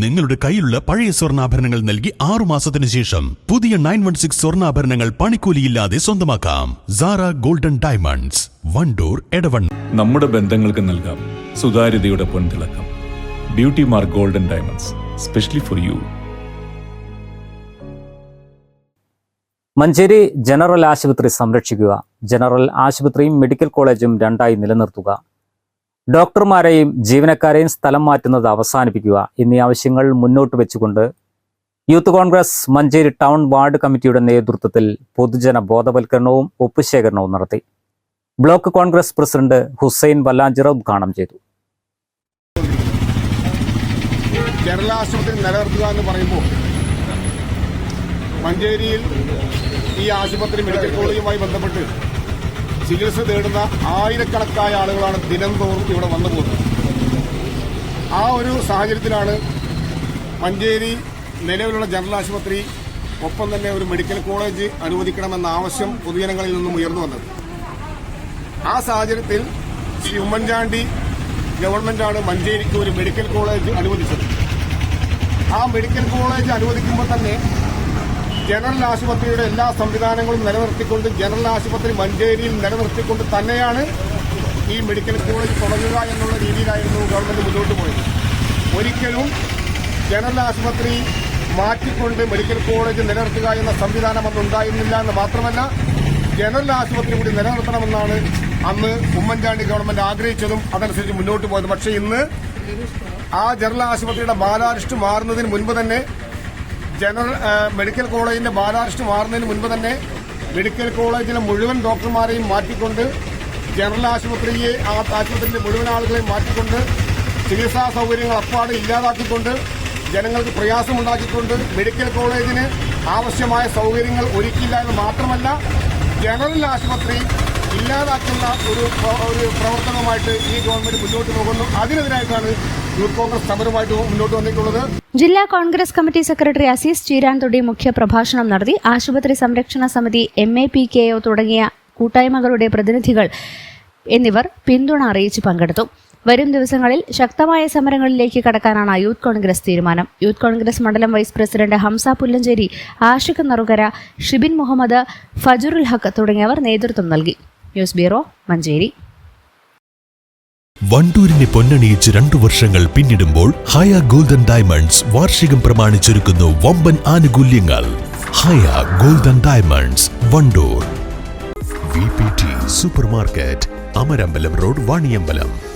നിങ്ങളുടെ കയ്യിലുള്ള പഴയ സ്വർണാഭരണങ്ങൾ നൽകി ആറു മാസത്തിന് ശേഷം പുതിയ നയൻ വൺ സിക്സ് സ്വർണാഭരണങ്ങൾ പണിക്കൂലിയില്ലാതെ സ്വന്തമാക്കാം. സാറ ഗോൾഡൻ ഡയമണ്ട്സ് വണ്ടൂർ എടവൺ നമ്മുടെ ബന്ധങ്ങൾക്ക് നൽകാം. സുതാര്യതയുടെ പൊൻതിളക്കം beauty mark golden diamonds specially for you Manjeri general ആശുപത്രി സംരക്ഷിക്കുക. ജനറൽ ആശുപത്രിയും മെഡിക്കൽ കോളേജും രണ്ടായി നിലനിർത്തുക. ഡോക്ടർമാരെയും ജീവനക്കാരെയും സ്ഥലം മാറ്റുന്നത് അവസാനിപ്പിക്കുക എന്നീ ആവശ്യങ്ങൾ മുന്നോട്ട് വെച്ചുകൊണ്ട് youth Congress Manjeri town ward കമ്മിറ്റിയുടെ നേതൃത്വത്തിൽ പൊതുജന ബോധവൽക്കരണവും ഒപ്പുശേഖരണവും നടത്തി. ബ്ലോക്ക് കോൺഗ്രസ് പ്രസിഡന്റ് ഹുസൈൻ വല്ലാഞ്ചിറ ഉദ്ഘാടനം ചെയ്തു. ജനറൽ ആശുപത്രി നിലനിർത്തുക എന്ന് പറയുമ്പോൾ മഞ്ചേരിയിൽ ഈ ആശുപത്രി മെഡിക്കൽ കോളേജുമായി ബന്ധപ്പെട്ട് ചികിത്സ തേടുന്ന ആയിരക്കണക്കായ ആളുകളാണ് ദിനം തോറും ഇവിടെ വന്നു പോകുന്നത്. ആ ഒരു സാഹചര്യത്തിലാണ് മഞ്ചേരി നിലവിലുള്ള ജനറൽ ആശുപത്രി ഒപ്പം തന്നെ ഒരു മെഡിക്കൽ കോളേജ് അനുവദിക്കണമെന്ന ആവശ്യം പൊതുജനങ്ങളിൽ നിന്നും ഉയർന്നു വന്നത്. ആ സാഹചര്യത്തിൽ ശ്രീ ഉമ്മൻചാണ്ടി ഗവൺമെന്റാണ് മഞ്ചേരിക്ക് ഒരു മെഡിക്കൽ കോളേജ് അനുവദിച്ചത്. ആ മെഡിക്കൽ കോളേജ് അനുവദിക്കുമ്പോൾ തന്നെ ജനറൽ ആശുപത്രിയുടെ എല്ലാ സംവിധാനങ്ങളും നിലനിർത്തിക്കൊണ്ട് ജനറൽ ആശുപത്രി മഞ്ചേരിയിൽ നിലനിർത്തിക്കൊണ്ട് തന്നെയാണ് ഈ മെഡിക്കൽ കോളേജ് തുടങ്ങുക എന്നുള്ള രീതിയിലായിരുന്നു ഗവൺമെന്റ് മുന്നോട്ട് പോയത്. ഒരിക്കലും ജനറൽ ആശുപത്രി മാറ്റിക്കൊണ്ട് മെഡിക്കൽ കോളേജ് നിലനിർത്തുക എന്ന സംവിധാനം അന്ന് ഉണ്ടായിരുന്നില്ല എന്ന് മാത്രമല്ല ജനറൽ ആശുപത്രി കൂടി നിലനിർത്തണമെന്നാണ് അന്ന് ഉമ്മൻചാണ്ടി ഗവൺമെന്റ് ആഗ്രഹിച്ചതും അതനുസരിച്ച് മുന്നോട്ട് പോയത്. പക്ഷേ ഇന്ന് ആ ജനറൽ ആശുപത്രിയുടെ ബാലാരിസ്റ്റ് മാറുന്നതിന് മുൻപ് തന്നെ ജനറൽ മെഡിക്കൽ കോളേജിന്റെ ബാലാറിസ്റ്റ് മാറുന്നതിന് മുൻപ് തന്നെ മെഡിക്കൽ കോളേജിലെ മുഴുവൻ ഡോക്ടർമാരെയും മാറ്റിക്കൊണ്ട് ജനറൽ ആശുപത്രിയെ ആ ആശുപത്രിയിലെ മുഴുവൻ ആളുകളെയും മാറ്റിക്കൊണ്ട് ചികിത്സാ സൗകര്യങ്ങൾ അപ്പാടെ ഇല്ലാതാക്കിക്കൊണ്ട് ജനങ്ങൾക്ക് പ്രയാസമുണ്ടാക്കിക്കൊണ്ട് മെഡിക്കൽ കോളേജിന് ആവശ്യമായ സൗകര്യങ്ങൾ ഒരുക്കില്ല എന്ന് മാത്രമല്ല ജനറൽ ആശുപത്രി ഇല്ലാതാക്കുന്ന ഒരു ഒരു പ്രവർത്തനവുമായിട്ട് ഈ ഗവൺമെന്റ് മുന്നോട്ട് പോകുന്നു. അതിനെതിരായിട്ടാണ് യൂത്ത് കോൺഗ്രസ് സമരമായിട്ട് മുന്നോട്ട് വന്നിട്ടുള്ളത്. ജില്ലാ കോൺഗ്രസ് കമ്മിറ്റി സെക്രട്ടറി അസീസ് ചീരാൻതൊടി മുഖ്യ പ്രഭാഷണം നടത്തി. ആശുപത്രി സംരക്ഷണ സമിതി M A P K O തുടങ്ങിയ കൂട്ടായ്മകളുടെ പ്രതിനിധികൾ എന്നിവർ പിന്തുണ അറിയിച്ച് പങ്കെടുത്തു. വരും ദിവസങ്ങളിൽ ശക്തമായ സമരങ്ങളിലേക്ക് കടക്കാനാണ് യൂത്ത് കോൺഗ്രസ് തീരുമാനം. യൂത്ത് കോൺഗ്രസ് മണ്ഡലം വൈസ് പ്രസിഡന്റ് ഹംസ പുല്ലഞ്ചേരി ആഷിഖ് നറുകര ഷിബിൻ മുഹമ്മദ് ഫജുറുൽ ഹക്ക് തുടങ്ങിയവർ നേതൃത്വം നൽകി. News bureau Manjeri. വണ്ടൂരിനെ പൊന്നണിയിച്ച് രണ്ടു വർഷങ്ങൾ പിന്നിടുമ്പോൾ ഹയ ഗോൾഡൻ ഡയമണ്ട്സ് വാർഷികം പ്രമാണിച്ചൊരുക്കുന്നു വമ്പൻ ആനുകൂല്യങ്ങൾ. Haya golden diamonds Wandoor. V P T super market Amarambalam road Vaniyambalam.